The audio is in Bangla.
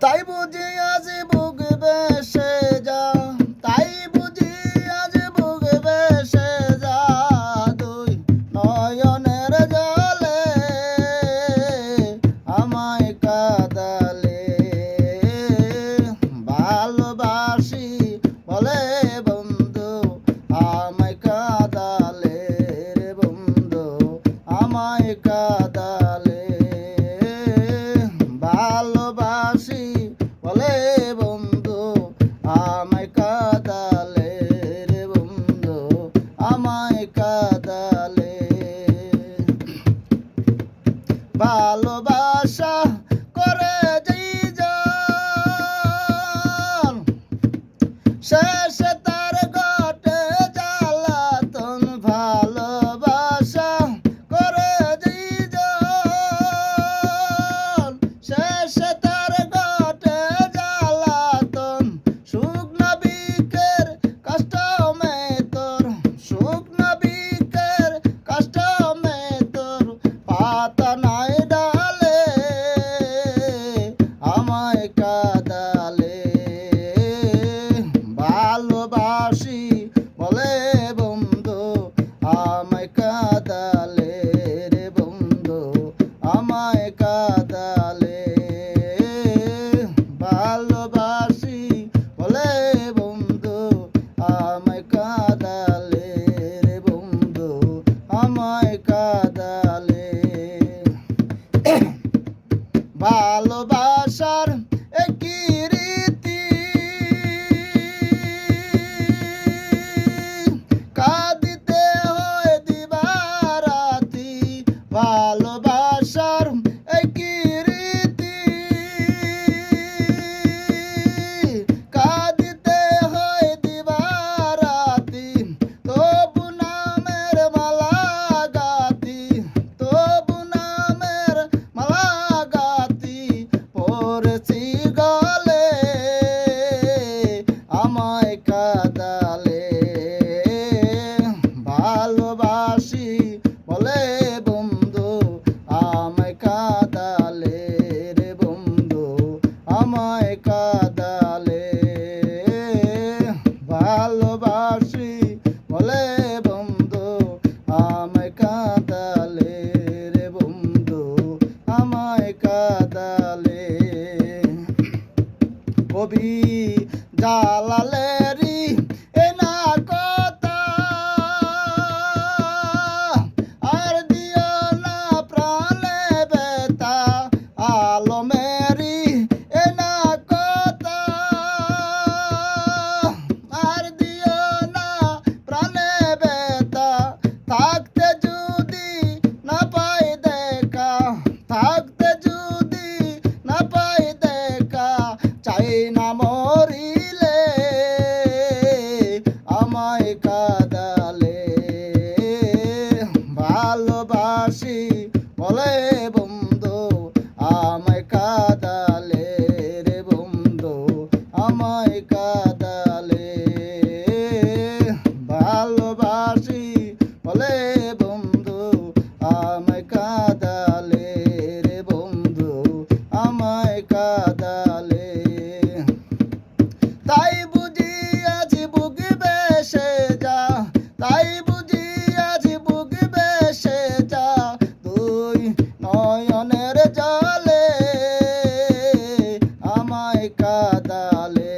তাই বুঝে আসে বুক বেশ ভালোবাসা করে যেই যান শেষে sorry like কাদালে কাদালে।